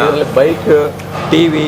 ಇದರಲ್ಲಿ bike TV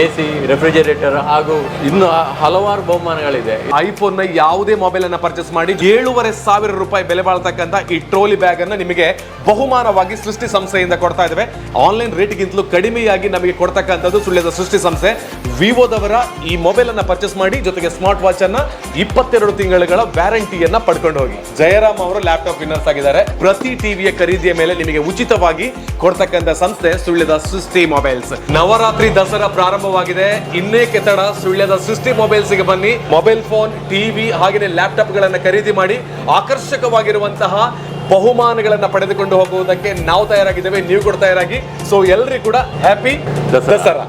A C refrigerator ಹಾಗೂ ಇನ್ನು ಹಲವಾರು ಬಹುಮಾನಗಳಿದೆ. ಐಫೋನ್ನ ಯಾವುದೇ ಮೊಬೈಲ್ ಅನ್ನ ಪರ್ಚೇಸ್ ಮಾಡಿ ಏಳುವರೆ ಸಾವಿರ ರೂಪಾಯಿ ಬೆಲೆ ಬಾಳ್ತಕ್ಕಂತ ಈ ಟ್ರೋಲಿ ಬ್ಯಾಗ್ ಅನ್ನು ನಿಮಗೆ ಬಹುಮಾನವಾಗಿ ಸೃಷ್ಟಿ ಸಂಸ್ಥೆಯಿಂದ ಕೊಡ್ತಾ ಇದ್ದೇವೆ ಆನ್ಲೈನ್ ರೇಟ್ಗಿಂತಲೂ ಕಡಿಮೆಯಾಗಿ ನಮಗೆ ಕೊಡ್ತಕ್ಕಂಥದ್ದು ಸುಳ್ಯದ ಸೃಷ್ಟಿ ಸಂಸ್ಥೆ. ವಿವೋದವರ ಈ ಮೊಬೈಲ್ ಅನ್ನ ಪರ್ಚೇಸ್ ಮಾಡಿ ಜೊತೆಗೆ ಸ್ಮಾರ್ಟ್ ವಾಚ್ ಅನ್ನ ಇಪ್ಪತ್ತೆರಡು ತಿಂಗಳುಗಳ ವ್ಯಾರಂಟಿಯನ್ನ ಪಡ್ಕೊಂಡು ಹೋಗಿ. ಜಯರಾಮ್ ಅವರು ಲ್ಯಾಪ್ಟಾಪ್ ವಿನ್ನರ್ಸ್ ಆಗಿದ್ದಾರೆ. ಪ್ರತಿ ಟಿವಿಯ ಖರೀದಿಯ ಮೇಲೆ ನಿಮಗೆ ಉಚಿತವಾಗಿ ಕೊಡ್ತಕ್ಕಂಥ ಸಂಸ್ಥೆ ಸುಳ್ಯದ ಸೃಷ್ಟಿ ಮೊಬೈಲ್ಸ್ ನವರಾತ್ರಿ ದಸರಾ ಪ್ರಾರಂಭವಾಗಿದೆ ಇನ್ನೇ ಕೆತ್ತಡ ಸುಳ್ಯದ ಸೃಷ್ಟಿ ಮೊಬೈಲ್ಸ್ಗೆ ಬನ್ನಿ. ಮೊಬೈಲ್ ಫೋನ್ ಟಿವಿ ಹಾಗೆಯೇ ಲ್ಯಾಪ್ಟಾಪ್ ಗಳನ್ನ ಖರೀದಿ ಮಾಡಿ ಆಕರ್ಷಕವಾಗಿರುವಂತಹ ಬಹುಮಾನಗಳನ್ನ ಪಡೆದುಕೊಂಡು ಹೋಗುವುದಕ್ಕೆ ನಾವು ತಯಾರಾಗಿದ್ದೇವೆ ನೀವು ಕೂಡ ತಯಾರಾಗಿ. ಸೊ ಎಲ್ಲರಿಗೂ ಕೂಡ ಹ್ಯಾಪಿ ದಸರಾ.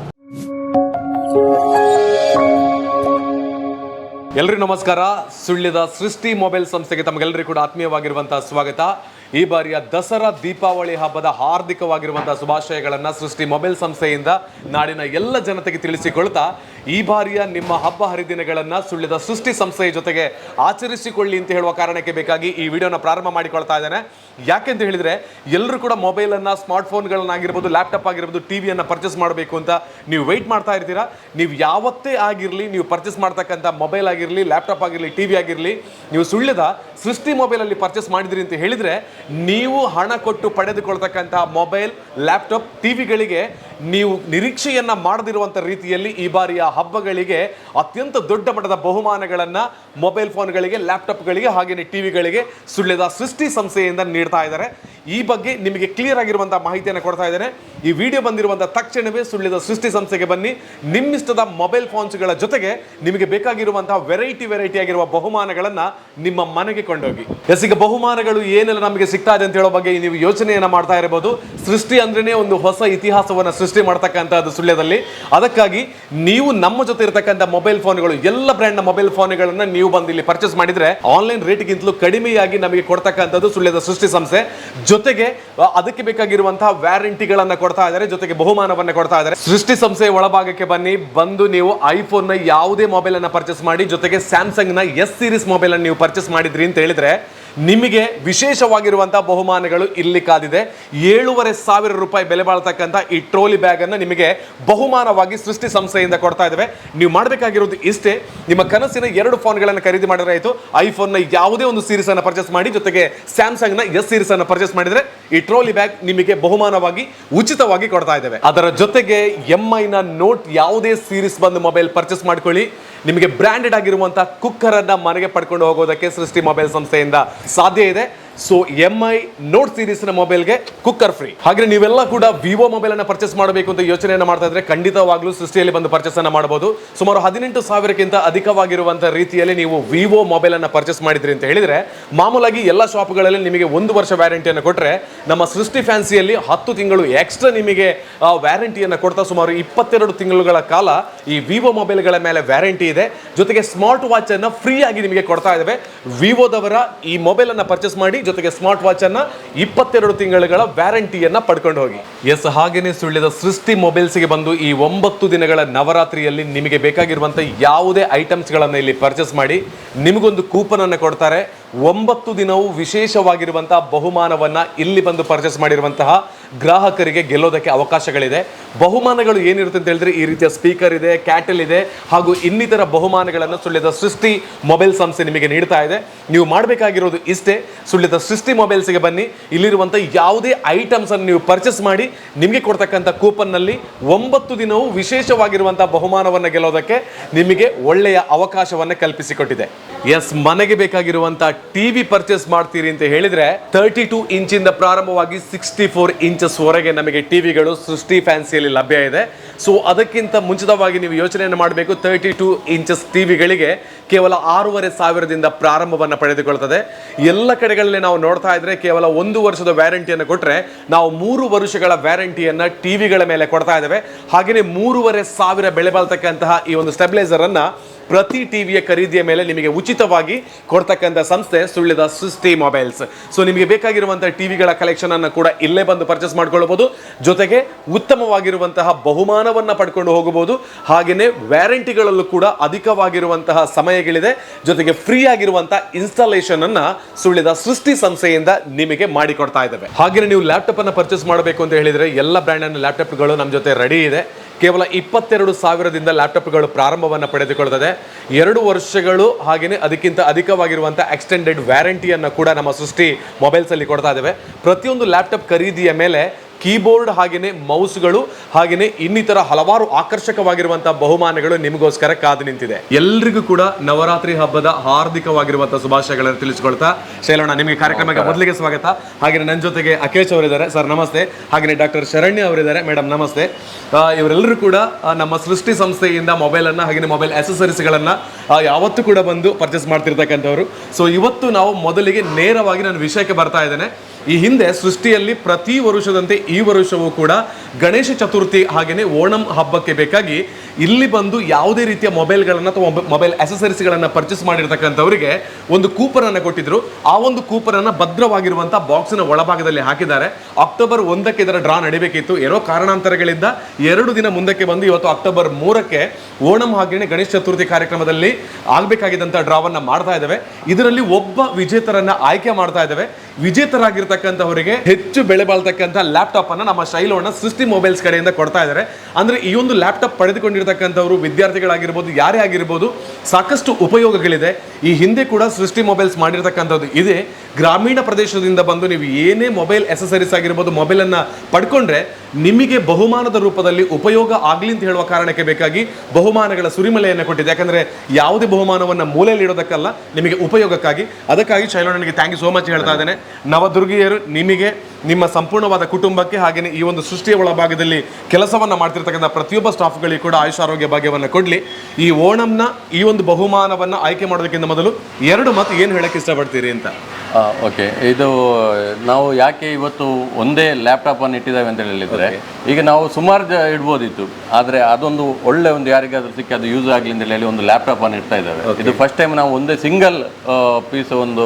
ಎಲ್ರಿ ನಮಸ್ಕಾರ. ಸುಳ್ಯದ ಸೃಷ್ಟಿ ಮೊಬೈಲ್ ಸಂಸ್ಥೆಗೆ ತಮಗೆಲ್ಲರಿಗೂ ಕೂಡ ಆತ್ಮೀಯವಾಗಿರುವಂತಹ ಸ್ವಾಗತ. ಈ ಬಾರಿಯ ದಸರಾ ದೀಪಾವಳಿ ಹಬ್ಬದ ಹಾರ್ದಿಕವಾಗಿರುವಂತಹ ಶುಭಾಶಯಗಳನ್ನು ಸೃಷ್ಟಿ ಮೊಬೈಲ್ ಸಂಸ್ಥೆಯಿಂದ ನಾಡಿನ ಎಲ್ಲ ಜನತೆಗೆ ತಿಳಿಸಿಕೊಳ್ತಾ ಈ ಬಾರಿಯ ನಿಮ್ಮ ಹಬ್ಬ ಹರಿದಿನಗಳನ್ನು ಸುಳ್ಯದ ಸೃಷ್ಟಿ ಸಂಸ್ಥೆಯ ಜೊತೆಗೆ ಆಚರಿಸಿಕೊಳ್ಳಿ ಅಂತ ಹೇಳುವ ಕಾರಣಕ್ಕೆ ಬೇಕಾಗಿ ಈ ವಿಡಿಯೋನ ಪ್ರಾರಂಭ ಮಾಡಿಕೊಳ್ತಾ ಇದ್ದೇನೆ. ಯಾಕೆಂತ ಹೇಳಿದ್ರೆ ಎಲ್ಲರೂ ಕೂಡ ಮೊಬೈಲ್ ಅನ್ನ ಸ್ಮಾರ್ಟ್ ಫೋನ್ಗಳನ್ನಾಗಿರ್ಬೋದು ಲ್ಯಾಪ್ಟಾಪ್ ಆಗಿರ್ಬೋದು, ಟಿವಿಯನ್ನ ಪರ್ಚೇಸ್ ಮಾಡಬೇಕು ಅಂತ ನೀವು ವೆಯ್ಟ್ ಮಾಡ್ತಾ ಇರ್ತೀರಾ? ನೀವು ಯಾವತ್ತೇ ಆಗಿರಲಿ, ನೀವು ಪರ್ಚೇಸ್ ಮಾಡ್ತಕ್ಕಂಥ ಮೊಬೈಲ್ ಆಗಿರಲಿ, ಲ್ಯಾಪ್ಟಾಪ್ ಆಗಿರಲಿ, ಟಿವಿ ಆಗಿರಲಿ, ನೀವು ಸುಳ್ಳದ ಸೃಷ್ಟಿ ಮೊಬೈಲ್ ಅಲ್ಲಿ ಪರ್ಚೇಸ್ ಮಾಡಿದ್ರಿ ಅಂತ ಹೇಳಿದ್ರೆ ನೀವು ಹಣ ಕೊಟ್ಟು ಪಡೆದುಕೊಳ್ತಕ್ಕಂತಹ ಮೊಬೈಲ್, ಲ್ಯಾಪ್ಟಾಪ್, ಟಿವಿಗಳಿಗೆ ನೀವು ನಿರೀಕ್ಷೆಯನ್ನ ಮಾಡದಿರುವಂಥ ರೀತಿಯಲ್ಲಿ ಈ ಬಾರಿಯ ಹಬ್ಬಗಳಿಗೆ ಅತ್ಯಂತ ದೊಡ್ಡ ಮಟ್ಟದ ಬಹುಮಾನಗಳನ್ನ ಮೊಬೈಲ್ ಫೋನ್ಗಳಿಗೆ, ಲ್ಯಾಪ್ಟಾಪ್ಗಳಿಗೆ ಹಾಗೆಯೇ ಟಿವಿಗಳಿಗೆ ಸುಳ್ಯದ ಸೃಷ್ಟಿ ಸಂಸ್ಥೆಯಿಂದ ನೀಡ್ತಾ ಇದ್ದಾರೆ. ಈ ಬಗ್ಗೆ ನಿಮಗೆ ಕ್ಲಿಯರ್ ಆಗಿರುವಂತಹ ಮಾಹಿತಿಯನ್ನು ಕೊಡ್ತಾ ಇದ್ದೇನೆ. ಈ ವಿಡಿಯೋ ಬಂದಿರುವಂತಹ ತಕ್ಷಣವೇ ಸುಳ್ಯದ ಸೃಷ್ಟಿ ಸಂಸ್ಥೆಗೆ ಬನ್ನಿ. ನಿಮ್ಮಿಷ್ಟದ ಮೊಬೈಲ್ ಫೋನ್ಸ್ಗಳ ಜೊತೆಗೆ ನಿಮಗೆ ಬೇಕಾಗಿರುವಂತಹ ವೆರೈಟಿ ವೆರೈಟಿ ಆಗಿರುವ ಬಹುಮಾನಗಳನ್ನ ನಿಮ್ಮ ಮನೆಗೆ ಕೊಂಡೋಗಿ. ಎಸ್, ಈಗ ಬಹುಮಾನಗಳು ಏನೆಲ್ಲ ನಮಗೆ ಸಿಗ್ತಾ ಇದೆ ಅಂತ ಹೇಳೋ ಬಗ್ಗೆ ನೀವು ಯೋಚನೆಯನ್ನ ಮಾಡ್ತಾ ಇರಬಹುದು. ಸೃಷ್ಟಿ ಅಂದ್ರೇನೆ ಒಂದು ಹೊಸ ಇತಿಹಾಸವನ್ನ ಸೃಷ್ಟಿ ಮಾಡ್ತಕ್ಕಂಥದ್ದು ಸುಳ್ಯದಲ್ಲಿ. ಅದಕ್ಕಾಗಿ ನೀವು ನಮ್ಮ ಜೊತೆ ಇರತಕ್ಕಂಥ ಮೊಬೈಲ್ ಫೋನ್ಗಳು ಎಲ್ಲ ಬ್ರ್ಯಾಂಡ್ನ ಮೊಬೈಲ್ ಫೋನ್ಗಳನ್ನ ನೀವು ಬಂದು ಇಲ್ಲಿ ಪರ್ಚೇಸ್ ಮಾಡಿದ್ರೆ ಆನ್ಲೈನ್ ರೇಟ್ಗಿಂತಲೂ ಕಡಿಮೆಯಾಗಿ ನಮಗೆ ಕೊಡ್ತಕ್ಕಂಥದ್ದು ಸುಳ್ಯದ ಸೃಷ್ಟಿ ಸಂಸ್ಥೆ. ಜೊತೆಗೆ ಅದಕ್ಕೆ ಬೇಕಾಗಿರುವಂತಹ ವ್ಯಾರಂಟಿಗಳನ್ನ ಕೊಡ್ತಾ ಇದ್ದಾರೆ, ಜೊತೆಗೆ ಬಹುಮಾನವನ್ನ ಕೊಡ್ತಾ ಇದ್ದಾರೆ. ಸೃಷ್ಟಿ ಸಂಸ್ಥೆಯ ಒಳಭಾಗಕ್ಕೆ ಬನ್ನಿ. ಬಂದು ನೀವು ಐಫೋನ್ನ ಯಾವುದೇ ಮೊಬೈಲ್ ಅನ್ನ ಪರ್ಚೇಸ್ ಮಾಡಿ, ಜೊತೆಗೆ ಸ್ಯಾಮ್ಸಂಗ್ನ ಎಸ್ ಸೀರೀಸ್ ಮೊಬೈಲ್ ಅನ್ನು ನೀವು ಪರ್ಚೇಸ್ ಮಾಡಿದ್ರಿ ಅಂತ ಹೇಳಿದ್ರೆ ನಿಮಗೆ ವಿಶೇಷವಾಗಿರುವಂಥ ಬಹುಮಾನಗಳು ಇಲ್ಲಿ ಕಾದಿದೆ. ಏಳುವರೆ ಸಾವಿರ ರೂಪಾಯಿ ಬೆಲೆ ಬಾಳ್ತಕ್ಕಂಥ ಈ ಟ್ರೋಲಿ ಬ್ಯಾಗನ್ನು ನಿಮಗೆ ಬಹುಮಾನವಾಗಿ ಸೃಷ್ಟಿ ಸಂಸ್ಥೆಯಿಂದ ಕೊಡ್ತಾ ಇದ್ದೇವೆ ನೀವು ಮಾಡಬೇಕಾಗಿರೋದು ಇಷ್ಟೇ. ನಿಮ್ಮ ಕನಸಿನ ಎರಡು ಫೋನ್ಗಳನ್ನು ಖರೀದಿ ಮಾಡಿದ್ರೆ ಆಯಿತು. ಐಫೋನ್ನ ಯಾವುದೇ ಒಂದು ಸೀರೀಸನ್ನು ಪರ್ಚೇಸ್ ಮಾಡಿ, ಜೊತೆಗೆ ಸ್ಯಾಮ್ಸಂಗ್ನ ಎಸ್ ಸೀರೀಸನ್ನು ಪರ್ಚೇಸ್ ಮಾಡಿದ್ರೆ ಈ ಟ್ರೋಲಿ ಬ್ಯಾಗ್ ನಿಮಗೆ ಬಹುಮಾನವಾಗಿ ಉಚಿತವಾಗಿ ಕೊಡ್ತಾ ಇದ್ದೇವೆ ಅದರ ಜೊತೆಗೆ ಎಂ ಐನ ನೋಟ್ ಯಾವುದೇ ಸೀರೀಸ್ ಬಂದು ಮೊಬೈಲ್ ಪರ್ಚೇಸ್ ಮಾಡ್ಕೊಳ್ಳಿ. ನಿಮಗೆ ಬ್ರ್ಯಾಂಡೆಡ್ ಆಗಿರುವಂತಹ ಕುಕ್ಕರ್ ಅನ್ನ ಮನೆಗೆ ಪಡ್ಕೊಂಡು ಹೋಗೋದಕ್ಕೆ ಸೃಷ್ಟಿ ಮೊಬೈಲ್ ಸಂಸ್ಥೆಯಿಂದ ಸಾಧ್ಯ ಇದೆ. ಸೊ ಎಂ ಐ ನೋಟ್ ಸೀರೀಸ್ನ ಮೊಬೈಲ್ಗೆ ಕುಕ್ಕರ್ ಫ್ರೀ ಹಾಗೆ ನೀವೆಲ್ಲ ಕೂಡ ವಿವೋ ಮೊಬೈಲ್ ಅನ್ನ ಪರ್ಚೇಸ್ ಮಾಡಬೇಕು ಅಂತ ಯೋಚನೆಯನ್ನು ಮಾಡ್ತಾ ಇದ್ರೆ ಖಂಡಿತವಾಗ್ಲೂ ಸೃಷ್ಟಿಯಲ್ಲಿ ಬಂದು ಪರ್ಚೇಸ್ ಅನ್ನ ಮಾಡಬಹುದು. ಸುಮಾರು ಹದಿನೆಂಟು ಸಾವಿರಕ್ಕಿಂತ ಅಧಿಕವಾಗಿರುವಂತಹ ರೀತಿಯಲ್ಲಿ ನೀವು ವಿವೋ ಮೊಬೈಲ್ ಅನ್ನ ಪರ್ಚೇಸ್ ಮಾಡಿದ್ರಿ ಅಂತ ಹೇಳಿದ್ರೆ, ಮಾಮೂಲಾಗಿ ಎಲ್ಲ ಶಾಪ್ಗಳಲ್ಲಿ ನಿಮಗೆ ಒಂದು ವರ್ಷ ವ್ಯಾರಂಟಿಯನ್ನು ಕೊಟ್ಟರೆ ನಮ್ಮ ಸೃಷ್ಟಿ ಫ್ಯಾನ್ಸಿಯಲ್ಲಿ ಹತ್ತು ತಿಂಗಳು ಎಕ್ಸ್ಟ್ರಾ ನಿಮಗೆ ವ್ಯಾರಂಟಿಯನ್ನು ಕೊಡ್ತಾ ಸುಮಾರು ಇಪ್ಪತ್ತೆರಡು ತಿಂಗಳುಗಳ ಕಾಲ ಈ ವಿವೋ ಮೊಬೈಲ್ಗಳ ಮೇಲೆ ವ್ಯಾರಂಟಿ ಇದೆ. ಜೊತೆಗೆ ಸ್ಮಾರ್ಟ್ ವಾಚ್ ಫ್ರೀಯಾಗಿ ನಿಮಗೆ ಕೊಡ್ತಾ ಇದ್ದಾವೆ. ವಿವೋದವರ ಈ ಮೊಬೈಲ್ ಅನ್ನು ಪರ್ಚೇಸ್ ಮಾಡಿ ಜೊತೆಗೆ ಸ್ಮಾರ್ಟ್ ವಾಚ್ ಅನ್ನ ಇಪ್ಪತ್ತೆರಡು ತಿಂಗಳುಗಳ ವ್ಯಾರಂಟಿಯನ್ನ ಪಡ್ಕೊಂಡು ಹೋಗಿ. ಎಸ್, ಹಾಗೇನೆ ಸುಳ್ಳಿದ ಸೃಷ್ಟಿ ಮೊಬೈಲ್ಸ್ಗೆ ಬಂದು ಈ ಒಂಬತ್ತು ದಿನಗಳ ನವರಾತ್ರಿಯಲ್ಲಿ ನಿಮಗೆ ಬೇಕಾಗಿರುವಂತಹ ಯಾವುದೇ ಐಟಮ್ಸ್ ಗಳನ್ನ ಇಲ್ಲಿ ಪರ್ಚೇಸ್ ಮಾಡಿ ನಿಮಗೊಂದು ಕೂಪನ್ ಅನ್ನು ಕೊಡ್ತಾರೆ. ಒಂಬತ್ತು ದಿನವೂ ವಿಶೇಷವಾಗಿರುವಂತಹ ಬಹುಮಾನವನ್ನ ಇಲ್ಲಿ ಬಂದು ಪರ್ಚೇಸ್ ಮಾಡಿರುವಂತಹ ಗ್ರಾಹಕರಿಗೆ ಗೆಲ್ಲೋದಕ್ಕೆ ಅವಕಾಶಗಳಿದೆ. ಬಹುಮಾನಗಳು ಏನಿರುತ್ತೆ ಅಂತ ಹೇಳಿದ್ರೆ ಈ ರೀತಿಯ ಸ್ಪೀಕರ್ ಇದೆ ಕ್ಯಾಟಲ್ ಇದೆ, ಹಾಗೂ ಇನ್ನಿತರ ಬಹುಮಾನಗಳನ್ನು ಸುಳ್ಯದ ಸೃಷ್ಟಿ ಮೊಬೈಲ್ ಸಂಸ್ಥೆ ನಿಮಗೆ ನೀಡ್ತಾ ಇದೆ. ನೀವು ಮಾಡಬೇಕಾಗಿರೋದು ಇಷ್ಟೇ. ಸುಳ್ಯದ ಸೃಷ್ಟಿ ಮೊಬೈಲ್ಸ್ಗೆ ಬನ್ನಿ. ಇಲ್ಲಿರುವಂಥ ಯಾವುದೇ ಐಟಮ್ಸ್ ಅನ್ನು ನೀವು ಪರ್ಚೇಸ್ ಮಾಡಿ ನಿಮಗೆ ಕೊಡ್ತಕ್ಕಂಥ ಕೂಪನ್ನಲ್ಲಿ ಒಂಬತ್ತು ದಿನವೂ ವಿಶೇಷವಾಗಿರುವಂಥ ಬಹುಮಾನವನ್ನು ಗೆಲ್ಲೋದಕ್ಕೆ ನಿಮಗೆ ಒಳ್ಳೆಯ ಅವಕಾಶವನ್ನು ಕಲ್ಪಿಸಿಕೊಟ್ಟಿದೆ. ಎಸ್ ಮನೆಗೆ ಬೇಕಾಗಿರುವಂಥ ಟಿವಿ ಪರ್ಚೇಸ್ ಮಾಡ್ತೀರಿ ಅಂತ ಹೇಳಿದ್ರೆ ತರ್ಟಿ ಟೂ ಇಂಚಿಂದ ಪ್ರಾರಂಭವಾಗಿ ಸಿಕ್ಸ್ಟಿ ಫೋರ್ ಇಂಚಸ್ ವರೆಗೆ ನಮಗೆ ಟಿವಿಗಳು ಸೃಷ್ಟಿ ಫ್ಯಾನ್ಸಿಯಲ್ಲಿ ಲಭ್ಯ ಇದೆ. ಸೊ ಅದಕ್ಕಿಂತ ಮುಂಚಿತವಾಗಿ ನೀವು ಯೋಚನೆಯನ್ನು ಮಾಡಬೇಕು. ತರ್ಟಿ ಟು ಇಂಚಸ್ ಟಿವಿಗಳಿಗೆ ಕೇವಲ ಆರೂವರೆ ಸಾವಿರದಿಂದ ಪ್ರಾರಂಭವನ್ನು ಪಡೆದುಕೊಳ್ತದೆ. ಎಲ್ಲ ಕಡೆಗಳಲ್ಲಿ ನಾವು ನೋಡ್ತಾ ಇದ್ರೆ ಕೇವಲ ಒಂದು ವರ್ಷದ ವ್ಯಾರಂಟಿಯನ್ನು ಕೊಟ್ಟರೆ ನಾವು ಮೂರು ವರ್ಷಗಳ ವ್ಯಾರಂಟಿಯನ್ನು ಟಿವಿಗಳ ಮೇಲೆ ಕೊಡ್ತಾ ಇದ್ದೇವೆ. ಹಾಗೆಯೇ ಮೂರುವರೆ ಸಾವಿರ ಬೆಲೆ ಬಾಳ್ತಕ್ಕಂತಹ ಈ ಒಂದು ಸ್ಟೆಬಿಲೈಸರ್ ಅನ್ನ ಪ್ರತಿ ಟಿವಿಯ ಖರೀದಿಯ ಮೇಲೆ ನಿಮಗೆ ಉಚಿತವಾಗಿ ಕೊಡ್ತಕ್ಕಂಥ ಸಂಸ್ಥೆ ಸುಳ್ಳಿದ ಸುಸ್ತಿ ಮೊಬೈಲ್ಸ್. ಸೊ ನಿಮಗೆ ಬೇಕಾಗಿರುವಂತಹ ಟಿವಿಗಳ ಕಲೆಕ್ಷನ್ ಅನ್ನು ಕೂಡ ಇಲ್ಲೇ ಬಂದು ಪರ್ಚೇಸ್ ಮಾಡ್ಕೊಳ್ಬಹುದು ಜೊತೆಗೆ ಉತ್ತಮವಾಗಿರುವಂತಹ ಬಹುಮಾನವನ್ನ ಪಡ್ಕೊಂಡು ಹೋಗಬಹುದು. ಹಾಗೆಯೇ ವ್ಯಾರಂಟಿಗಳಲ್ಲೂ ಕೂಡ ಅಧಿಕವಾಗಿರುವಂತಹ ಸಮಯಗಳಿದೆ. ಜೊತೆಗೆ ಫ್ರೀ ಆಗಿರುವಂತಹ ಇನ್ಸ್ಟಾಲೇಷನ್ ಅನ್ನ ಸುಳ್ಳಿದ ಸೃಷ್ಟಿ ಸಂಸ್ಥೆಯಿಂದ ನಿಮಗೆ ಮಾಡಿಕೊಡ್ತಾ ಇದ್ದೇವೆ. ಹಾಗೆಯೇ ನೀವು ಲ್ಯಾಪ್ಟಾಪ್ ಅನ್ನು ಪರ್ಚೇಸ್ ಮಾಡಬೇಕು ಅಂತ ಹೇಳಿದ್ರೆ ಎಲ್ಲ ಬ್ರ್ಯಾಂಡ್ ಲ್ಯಾಪ್ಟಾಪ್ಗಳು ನಮ್ಮ ಜೊತೆ ರೆಡಿ ಇದೆ. ಕೇವಲ ಇಪ್ಪತ್ತೆರಡು ಸಾವಿರದಿಂದ ಲ್ಯಾಪ್ಟಾಪ್ಗಳು ಪ್ರಾರಂಭವನ್ನು ಪಡೆದುಕೊಳ್ತದೆ ಎರಡು ವರ್ಷಗಳು ಹಾಗೆಯೇ ಅದಕ್ಕಿಂತ ಅಧಿಕವಾಗಿರುವಂಥ ಎಕ್ಸ್ಟೆಂಡೆಡ್ ವ್ಯಾರಂಟಿಯನ್ನು ಕೂಡ ನಮ್ಮ ಸೃಷ್ಟಿ ಮೊಬೈಲ್ಸ್ ಅಲ್ಲಿ ಕೊಡ್ತಾ ಇದ್ದೇವೆ. ಪ್ರತಿಯೊಂದು ಲ್ಯಾಪ್ಟಾಪ್ ಖರೀದಿಯ ಮೇಲೆ ಕೀಬೋರ್ಡ್ ಹಾಗೆಯೇ ಮೌಸ್ಗಳು ಹಾಗೆಯೇ ಇನ್ನಿತರ ಹಲವಾರು ಆಕರ್ಷಕವಾಗಿರುವಂತಹ ಬಹುಮಾನಗಳು ನಿಮಗೋಸ್ಕರ ಕಾದು ನಿಂತಿದೆ. ಎಲ್ರಿಗೂ ಕೂಡ ನವರಾತ್ರಿ ಹಬ್ಬದ ಹಾರ್ದಿಕವಾಗಿರುವಂತಹ ಶುಭಾಶಯಗಳನ್ನು ತಿಳಿಸಿಕೊಳ್ತಾ ಶೈಲೋಣ ನಿಮಗೆ ಕಾರ್ಯಕ್ರಮಕ್ಕೆ ಮೊದಲಿಗೆ ಸ್ವಾಗತ. ಹಾಗೆಯೇ ನನ್ನ ಜೊತೆಗೆ ಅಖೇಶ್ ಅವರಿದ್ದಾರೆ. ಸರ್ ನಮಸ್ತೆ. ಹಾಗೆಯೇ ಡಾಕ್ಟರ್ ಶರಣ್ಯ ಅವರಿದ್ದಾರೆ. ಮೇಡಮ್ ನಮಸ್ತೆ. ಇವರೆಲ್ಲರೂ ಕೂಡ ನಮ್ಮ ಸೃಷ್ಟಿ ಸಂಸ್ಥೆಯಿಂದ ಮೊಬೈಲ್ ಅನ್ನ ಹಾಗೆಯೇ ಮೊಬೈಲ್ ಅಸೆಸರೀಸ್ಗಳನ್ನು ಯಾವತ್ತೂ ಕೂಡ ಬಂದು ಪರ್ಚೇಸ್ ಮಾಡ್ತಿರ್ತಕ್ಕಂಥವ್ರು. ಸೊ ಇವತ್ತು ನಾವು ಮೊದಲಿಗೆ ನೇರವಾಗಿ ನಾನು ವಿಷಯಕ್ಕೆ ಬರ್ತಾ ಇದ್ದೇನೆ. ಈ ಹಿಂದೆ ಸೃಷ್ಟಿಯಲ್ಲಿ ಪ್ರತಿ ವರುಷದಂತೆ ಈ ವರ್ಷವೂ ಕೂಡ ಗಣೇಶ ಚತುರ್ಥಿ ಹಾಗೆಯೇ ಓಣಂ ಹಬ್ಬಕ್ಕೆ ಬೇಕಾಗಿ ಇಲ್ಲಿ ಬಂದು ಯಾವುದೇ ರೀತಿಯ ಮೊಬೈಲ್ಗಳನ್ನು ಅಥವಾ ಮೊಬೈಲ್ ಅಸೆಸರೀಸ್ಗಳನ್ನು ಪರ್ಚೇಸ್ ಮಾಡಿರ್ತಕ್ಕಂಥವರಿಗೆ ಒಂದು ಕೂಪನ್ ಅನ್ನು ಕೊಟ್ಟಿದ್ರು. ಆ ಒಂದು ಕೂಪನ್ ಅನ್ನು ಭದ್ರವಾಗಿರುವಂಥ ಬಾಕ್ಸಿನ ಒಳಭಾಗದಲ್ಲಿ ಹಾಕಿದ್ದಾರೆ. ಅಕ್ಟೋಬರ್ ಒಂದಕ್ಕೆ ಇದರ ಡ್ರಾ ನಡಿಬೇಕಿತ್ತು. ಏನೋ ಕಾರಣಾಂತರಗಳಿಂದ ಎರಡು ದಿನ ಮುಂದಕ್ಕೆ ಬಂದು ಇವತ್ತು ಅಕ್ಟೋಬರ್ ಮೂರಕ್ಕೆ ಓಣಂ ಹಾಗೆಯೇ ಗಣೇಶ ಚತುರ್ಥಿ ಕಾರ್ಯಕ್ರಮದಲ್ಲಿ ಆಗಬೇಕಾಗಿದ್ದಂಥ ಡ್ರಾವನ್ನು ಮಾಡ್ತಾ ಇದ್ದಾವೆ. ಇದರಲ್ಲಿ ಒಬ್ಬ ವಿಜೇತರನ್ನು ಆಯ್ಕೆ ಮಾಡ್ತಾ ಇದ್ದೇವೆ. ವಿಜೇತರಾಗಿರ್ತಕ್ಕಂಥವರಿಗೆ ಹೆಚ್ಚು ಬೆಳೆ ಬಾಳ್ತಕ್ಕಂಥ ಲ್ಯಾಪ್ಟಾಪ್ ಅನ್ನ ನಮ್ಮ ಶೈಲೋಣ ಸೃಷ್ಟಿ ಮೊಬೈಲ್ಸ್ ಕಡೆಯಿಂದ ಕೊಡ್ತಾ ಇದ್ದಾರೆ ಅಂದ್ರೆ ಈ ಒಂದು ಲ್ಯಾಪ್ಟಾಪ್ ಪಡೆದುಕೊಂಡಿರ್ತಕ್ಕಂಥವ್ರು ವಿದ್ಯಾರ್ಥಿಗಳಾಗಿರ್ಬೋದು, ಯಾರೇ ಆಗಿರ್ಬೋದು, ಸಾಕಷ್ಟು ಉಪಯೋಗಗಳಿದೆ. ಈ ಹಿಂದೆ ಕೂಡ ಸೃಷ್ಟಿ ಮೊಬೈಲ್ಸ್ ಮಾಡಿರ್ತಕ್ಕಂಥದ್ದು ಇದೆ. ಗ್ರಾಮೀಣ ಪ್ರದೇಶದಿಂದ ಬಂದು ನೀವು ಏನೇ ಮೊಬೈಲ್ ಎಸೆಸರೀಸ್ ಆಗಿರ್ಬೋದು ಮೊಬೈಲ್ ಅನ್ನ ಪಡ್ಕೊಂಡ್ರೆ ನಿಮಗೆ ಬಹುಮಾನದ ರೂಪದಲ್ಲಿ ಉಪಯೋಗ ಆಗ್ಲಿ ಅಂತ ಹೇಳುವ ಕಾರಣಕ್ಕೆ ಬೇಕಾಗಿ ಬಹುಮಾನಗಳ ಸುರಿಮಳೆಯನ್ನು ಕೊಟ್ಟಿದೆ. ಯಾಕಂದ್ರೆ ಯಾವುದೇ ಬಹುಮಾನವನ್ನ ಮೂಲೆಯಲ್ಲಿ ಇಡೋದಕ್ಕಲ್ಲ, ನಿಮಗೆ ಉಪಯೋಗಕ್ಕಾಗಿ. ಅದಕ್ಕಾಗಿ ಶೈಲೋಣನಿಗೆ ಥ್ಯಾಂಕ್ ಯು ಸೋ ಮಚ್ ಹೇಳ್ತಾ ಇದ್ದೇನೆ. ನವದುರ್ಗಿಯರು ನಿಮಗೆ, ನಿಮ್ಮ ಸಂಪೂರ್ಣವಾದ ಕುಟುಂಬಕ್ಕೆ ಹಾಗೆಯೇ ಈ ಒಂದು ಸೃಷ್ಟಿಯ ಒಳಭಾಗದಲ್ಲಿ ಕೆಲಸವನ್ನು ಮಾಡ್ತಿರ್ತಕ್ಕಂಥ ಪ್ರತಿಯೊಬ್ಬ ಸ್ಟಾಫ್ಗಳಿಗೆ ಕೂಡ ಆಯುಷ್ ಆರೋಗ್ಯ ಭಾಗ್ಯವನ್ನು ಕೊಡಲಿ. ಈ ಓಣಂನ ಈ ಒಂದು ಬಹುಮಾನವನ್ನು ಆಯ್ಕೆ ಮಾಡೋದಕ್ಕಿಂತ ಮೊದಲು ಎರಡು ಮತ್ತು ಏನು ಹೇಳಕ್ಕೆ ಇಷ್ಟಪಡ್ತೀರಿ ಅಂತ? ಓಕೆ ಇದು ನಾವು ಯಾಕೆ ಇವತ್ತು ಒಂದೇ ಲ್ಯಾಪ್ಟಾಪ್ ಅನ್ನು ಇಟ್ಟಿದ್ದೇವೆ ಅಂತ ಹೇಳಿದ್ರೆ ಈಗ ನಾವು ಸುಮಾರು ಜ ಇಡ್ಬೋದಿತ್ತು ಆದರೆ ಅದೊಂದು ಒಳ್ಳೆ ಒಂದು ಯಾರಿಗಾದ್ರೂ ಸಿಕ್ಕಿ ಅದು ಯೂಸ್ ಆಗಲಿ ಅಂತ ಹೇಳಿ ಒಂದು ಲ್ಯಾಪ್ಟಾಪನ್ನು ಇಡ್ತಾ ಇದ್ದೇವೆ. ಇದು ಫಸ್ಟ್ ಟೈಮ್ ನಾವು ಒಂದೇ ಸಿಂಗಲ್ ಪೀಸ್ ಒಂದು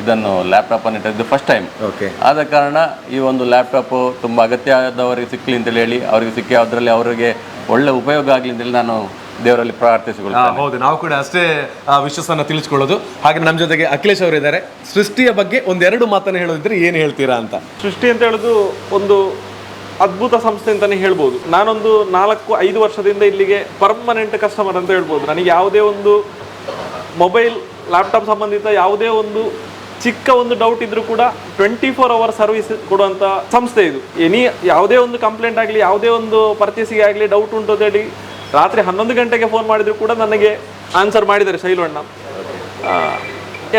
ಇದನ್ನು ಲ್ಯಾಪ್ಟಾಪನ್ನು ಅನ್ನು ಇಟ್ಟಿದ್ದು ಫಸ್ಟ್ ಟೈಮ್ ಓಕೆ ಆದ ಕಾರಣ ಈ ಒಂದು ಲ್ಯಾಪ್ಟಾಪ್ ತುಂಬ ಅಗತ್ಯ ಆದವರಿಗೆ ಸಿಕ್ಕಲಿ ಅಂತೇಳಿ ಹೇಳಿ ಅವರಿಗೆ ಸಿಕ್ಕಿ ಅದರಲ್ಲಿ ಅವರಿಗೆ ಒಳ್ಳೆ ಉಪಯೋಗ ಆಗಲಿ ಅಂತೇಳಿ ನಾನು ದೇವರಲ್ಲಿ ಪ್ರಾರ್ಥಿಸಿಕೊಳ್ಳುತ್ತೇನೆ ಹೌದು ನಾವು ಕೂಡ ಅಷ್ಟೇ ಆ, ವಿಶ್ವಾಸವನ್ನು ತಿಳಿಸ್ಕೊಳ್ಳೋದು. ಹಾಗೆ ನಮ್ಮ ಜೊತೆಗೆ ಅಖಿಲೇಶ್ ಅವರಿದ್ದಾರೆ. ಸೃಷ್ಟಿಯ ಬಗ್ಗೆ ಒಂದೆರಡು ಮಾತನ್ನು ಹೇಳೋದಿದ್ರೆ ಏನು ಹೇಳ್ತೀರಾ ಅಂತ? ಸೃಷ್ಟಿ ಅಂತ ಹೇಳೋದು ಒಂದು ಅದ್ಭುತ ಸಂಸ್ಥೆ ಅಂತಲೇ ಹೇಳ್ಬೋದು. ನಾನೊಂದು ನಾಲ್ಕು ಐದು ವರ್ಷದಿಂದ ಇಲ್ಲಿಗೆ ಪರ್ಮನೆಂಟ್ ಕಸ್ಟಮರ್ ಅಂತ ಹೇಳ್ಬೋದು. ನನಗೆ ಯಾವುದೇ ಒಂದು ಮೊಬೈಲ್ ಲ್ಯಾಪ್ಟಾಪ್ ಸಂಬಂಧಿತ ಯಾವುದೇ ಒಂದು ಚಿಕ್ಕ ಒಂದು ಡೌಟ್ ಇದ್ರೂ ಕೂಡ ಟ್ವೆಂಟಿ ಫೋರ್ ಅವರ್ ಸರ್ವಿಸ್ ಕೊಡುವಂಥ ಸಂಸ್ಥೆ ಇದು. ಎನಿ ಯಾವುದೇ ಒಂದು ಕಂಪ್ಲೇಂಟ್ ಆಗಲಿ ಯಾವುದೇ ಒಂದು ಪರ್ಚೇಸಿಗೆ ಆಗಲಿ ಡೌಟ್ ಉಂಟು ಅಂತ ಹೇಳಿ ರಾತ್ರಿ ಹನ್ನೊಂದು ಗಂಟೆಗೆ ಫೋನ್ ಮಾಡಿದ್ರು ಕೂಡ ನನಗೆ ಆನ್ಸರ್ ಮಾಡಿದ್ದಾರೆ ಶೈಲಣ್ಣ.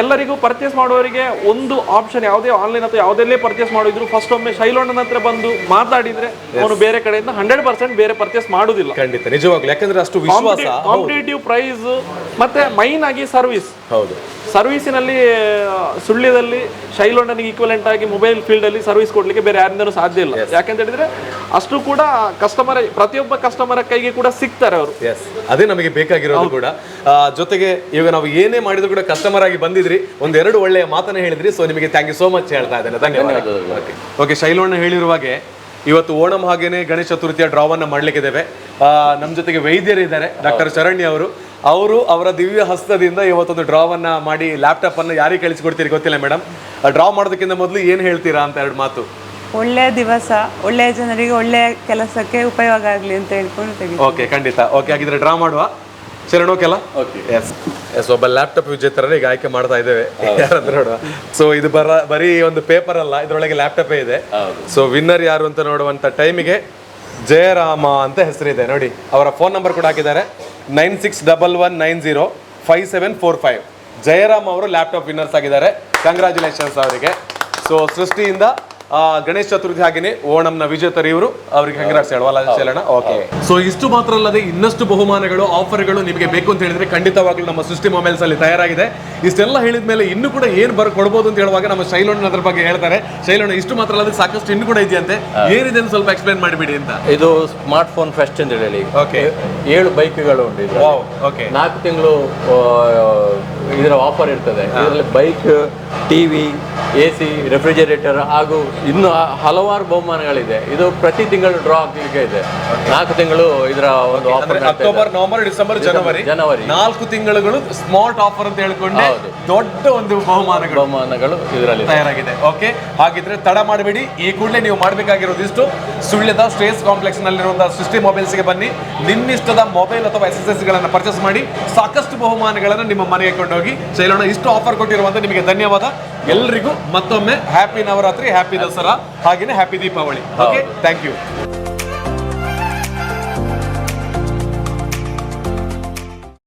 ಎಲ್ಲರಿಗೂ ಪರ್ಚೇಸ್ ಮಾಡುವವರಿಗೆ ಒಂದು ಆಪ್ಷನ್ ಯಾವುದೇ ಆನ್ಲೈನ್ ಅಥವಾ ಯಾವುದಲ್ಲೇ ಪರ್ಚೇಸ್ ಮಾಡಿದ್ರು ಫಸ್ಟ್ ಒಮ್ಮೆ ಶೈಲೋಣ್ಣನ ಹತ್ರ ಬಂದು ಮಾತಾಡಿದ್ರೆ ಅವನು ಬೇರೆ ಕಡೆಯಿಂದ ಹಂಡ್ರೆಡ್ ಪರ್ಸೆಂಟ್ ಬೇರೆ ಪರ್ಚೇಸ್ ಮಾಡುದಿಲ್ಲ ಖಂಡಿತ ನಿಜವಾಗ್ಲು. ಯಾಕಂದ್ರೆ ಅಷ್ಟು ವಿಶ್ವಾಸ. ಕಾಂಪಿಟೇಟಿವ್ ಪ್ರೈಸ್ ಮತ್ತೆ ಮೈನ್ ಆಗಿ ಸರ್ವಿಸ್ ಹೌದು. ಸರ್ವಿಸಿನಲ್ಲಿ ಸುಳ್ಳ್ಯದಲ್ಲಿ ಶೈಲೋಂಡನಿಗೆ ಶೈಲೋಣ್ಣನಿಗೆ ಈಕ್ವಲೆಂಟ್ ಆಗಿ ಮೊಬೈಲ್ ಫೀಲ್ಡ್ ಅಲ್ಲಿ ಸರ್ವಿಸ್ ಕೊಡ್ಲಿಕ್ಕೆ ಬೇರೆ ಯಾರಿಂದನೂ ಸಾಧ್ಯ ಇಲ್ಲ. ಯಾಕಂತ ಹೇಳಿದ್ರೆ ಅಷ್ಟು ಕೂಡ ಕಸ್ಟಮರ್ ಪ್ರತಿಯೊಬ್ಬ ಕಸ್ಟಮರ್ ಕೈಗೆ ಕೂಡ ಸಿಗ್ತಾರೆ ಅವರು. ಎಸ್ ಅದೇ ನಮಗೆ ಬೇಕಾಗಿರೋದು ಕೂಡ. ಜೊತೆಗೆ ಇವಾಗ ನಾವು ಏನೇ ಮಾಡಿದ್ರು ಕೂಡ ಕಸ್ಟಮರ್ ಆಗಿ ಬಂದಿದ್ರಿ ಒಂದೆರಡು ಒಳ್ಳೆಯ ಮಾತನ್ನ ಹೇಳಿದ್ರಿ ಸೊ ನಿಮಗೆ ಥ್ಯಾಂಕ್ ಯು ಸೋ ಮಚ್ ಹೇಳ್ತಾ ಇದ್ದೇನೆ. ಧನ್ಯವಾದ. ಓಕೆ ಶೈಲೋಣ್ಣ ಹೇಳಿರುವಾಗೆ ಇವತ್ತು ಓಣಂ ಹಾಗೇನೆ ಗಣೇಶ ಚತುರ್ಥಿಯ ಡ್ರಾವನ್ನ ಮಾಡ್ಲಿಕ್ಕಿದ್ದೇವೆ. ಆ, ನಮ್ಮ ಜೊತೆಗೆ ವೈದ್ಯರಿದ್ದಾರೆ ಡಾಕ್ಟರ್ ಶರಣ್ಯ ಅವರು. ಅವರು ಅವರ ದಿವ್ಯ ಹಸ್ತದಿಂದ ಇವತ್ತೊಂದು ಡ್ರಾವನ್ನ ಮಾಡಿ ಲ್ಯಾಪ್ಟಾಪ್ ಅನ್ನ ಯಾರಿಗೆ ಕಳಿಸಿಕೊಡ್ತೀರಿ ಗೊತ್ತಿಲ್ಲ ಮೇಡಮ್ ಡ್ರಾ ಮಾಡೋದಕ್ಕಿಂತ ಮೊದಲು ಏನು ಹೇಳ್ತೀರಾ ಅಂತ ಎರಡು ಮಾತು. ಒಳ್ಳೆಯ ದಿವಸ ಒಳ್ಳೆಯ ಜನರಿಗೆ ಒಳ್ಳೆಯ ಕೆಲಸಕ್ಕೆ ಉಪಯೋಗ ಆಗಲಿ ಅಂತ ಹೇಳ್ಕೊಂಡು ಓಕೆ ಖಂಡಿತ. ಓಕೆ ಹಾಗಿದ್ರೆ ಡ್ರಾ ಮಾಡುವ. ಶರಣ್ ಓಕೆಲ್ಲ ಓಕೆ ಎಸ್ ಎಸ್ ಒಬ್ಬ ಲ್ಯಾಪ್ಟಾಪ್ ವಿಜೇತರನ್ನ ಈಗ ಆಯ್ಕೆ ಮಾಡ್ತಾ ಇದ್ದೇವೆ. ಯಾರಂತ ನೋಡುವ. ಸೊ ಇದು ಬರ ಬರೀ ಒಂದು ಪೇಪರ್ ಅಲ್ಲ ಇದರೊಳಗೆ ಲ್ಯಾಪ್ಟಾಪೇ ಇದೆ. ಸೊ ವಿನ್ನರ್ ಯಾರು ಅಂತ ನೋಡುವಂತ ಟೈಮಿಗೆ ಜಯರಾಮ ಅಂತ ಹೆಸರಿದೆ. ನೋಡಿ ಅವರ ಫೋನ್ ನಂಬರ್ ಕೂಡ ಹಾಕಿದ್ದಾರೆ. Nine six double one nine zero five seven four five. Jayaram ಅವರು ಲ್ಯಾಪ್ಟಾಪ್ ವಿನ್ನರ್ಸ್ ಆಗಿದ್ದಾರೆ. ಕಂಗ್ರ್ಯಾಚುಲೇಷನ್ಸ್ ಅವರಿಗೆ. ಸೊ ಸೃಷ್ಟಿಯಿಂದ ಗಣೇಶ ಚತುರ್ಥಿ ಹಾಗೇನೆ ಓಣಂನ ವಿಜೇತರು ಇವರು ಅವರಿಗೆ ಕಂಗ್ರಾಟ್ಸ್ ಹೇಳುವಲ್ಲ ಓಕೆ ಸೊ ಇಷ್ಟು ಮಾತ್ರ ಅಲ್ಲದೆ ಇನ್ನಷ್ಟು ಬಹುಮಾನಗಳು ಆಫರ್ಗಳು ನಿಮಗೆ ಬೇಕು ಅಂತ ಹೇಳಿದ್ರೆ ಖಂಡಿತವಾಗ್ಲೂ ನಮ್ಮ ಸೃಷ್ಟಿ ಮೊಬೈಲ್ಸ್ ಅಲ್ಲಿ ತಯಾರಾಗಿದೆ. ಇಷ್ಟೆಲ್ಲ ಹೇಳಿದ ಮೇಲೆ ಇನ್ನು ಕೂಡ ಏನು ಬರ್ ಕೊಡ್ಬೋದು ಅಂತ ಹೇಳುವಾಗ ನಮ್ಮ ಶೈಲಣ್ಣ ಅದ್ರ ಬಗ್ಗೆ ಹೇಳ್ತಾರೆ. ಶೈಲಣ್ಣ ಇಷ್ಟು ಮಾತ್ರ ಅಲ್ಲದೆ ಸಾಕಷ್ಟು ಇನ್ನು ಕೂಡ ಇದೆಯಂತೆ. ಏನಿದೆ ಅಂತ ಸ್ವಲ್ಪ ಎಕ್ಸ್ಪ್ಲೈನ್ ಮಾಡಿಬಿಡಿ ಅಂತ. ಇದು ಸ್ಮಾರ್ಟ್ ಫೋನ್ ಫೆಸ್ಟ್ ಅಂತ ಹೇಳಿ ಓಕೆ ಏಳು ಬೈಕ್ಗಳು ಉಂಟು ಓಕೆ ನಾಲ್ಕು ತಿಂಗಳು ಇದರ ಆಫರ್ ಇರ್ತದೆ. ಇದರಲ್ಲಿ bike TV A C refrigerator ಹಾಗೂ ಇನ್ನು ಹಲವಾರು ಬಹುಮಾನಗಳಿದೆ. ಇದು ಪ್ರತಿ ತಿಂಗಳು ಡ್ರಾ ಆಗ್ಲಿಕ್ಕೆ ಇದೆ. ನಾಲ್ಕು ತಿಂಗಳು ಇದರ ಒಂದು ಆಫರ್ ಅಕ್ಟೋಬರ್ ನವೆಂಬರ್ ಡಿಸೆಂಬರ್ ಜನವರಿ ಜನವರಿ. ನಾಲ್ಕು ತಿಂಗಳುಗಳು ಸ್ಮಾರ್ಟ್ ಆಫರ್ ಅಂತ ಹೇಳ್ಕೊಂಡು ದೊಡ್ಡ ಒಂದು ಬಹುಮಾನಗಳು ಬಹುಮಾನಗಳು ಇದರಲ್ಲಿ ತಯಾರಾಗಿದೆ. ಓಕೆ ಹಾಗಿದ್ರೆ ತಡ ಮಾಡಬೇಡಿ. ಈ ಕೂಡಲೇ ನೀವು ಮಾಡಬೇಕಾಗಿರೋದಿಷ್ಟು ಸುಳ್ಯದ ಸ್ಟೇಸ್ ಕಾಂಪ್ಲೆಕ್ಸ್ ನಲ್ಲಿರುವಂತಹ ಸೃಷ್ಟಿ ಮೊಬೈಲ್ಸ್ಗೆ ಬನ್ನಿ. ನಿನ್ನಿಷ್ಟದ ಮೊಬೈಲ್ ಅಥವಾ ಎಸ್ಗಳನ್ನು ಪರ್ಚೇಸ್ ಮಾಡಿ ಸಾಕಷ್ಟು ಬಹುಮಾನಗಳನ್ನು ನಿಮ್ಮ ಮನೆಗೆ ಕೊಂಡೋಗಿ. ಸೇರೋಣ ಇಷ್ಟು ಆಫರ್ ಕೊಟ್ಟಿರುವಂತ ನಿಮಗೆ ಧನ್ಯವಾದ. ಎಲ್ರಿಗೂ ಮತ್ತೊಮ್ಮೆ ಹ್ಯಾಪಿ ನವರಾತ್ರಿ ಹ್ಯಾಪಿ ದಸರಾ ಹಾಗೇನೆ happy Deepavali. Okay thank you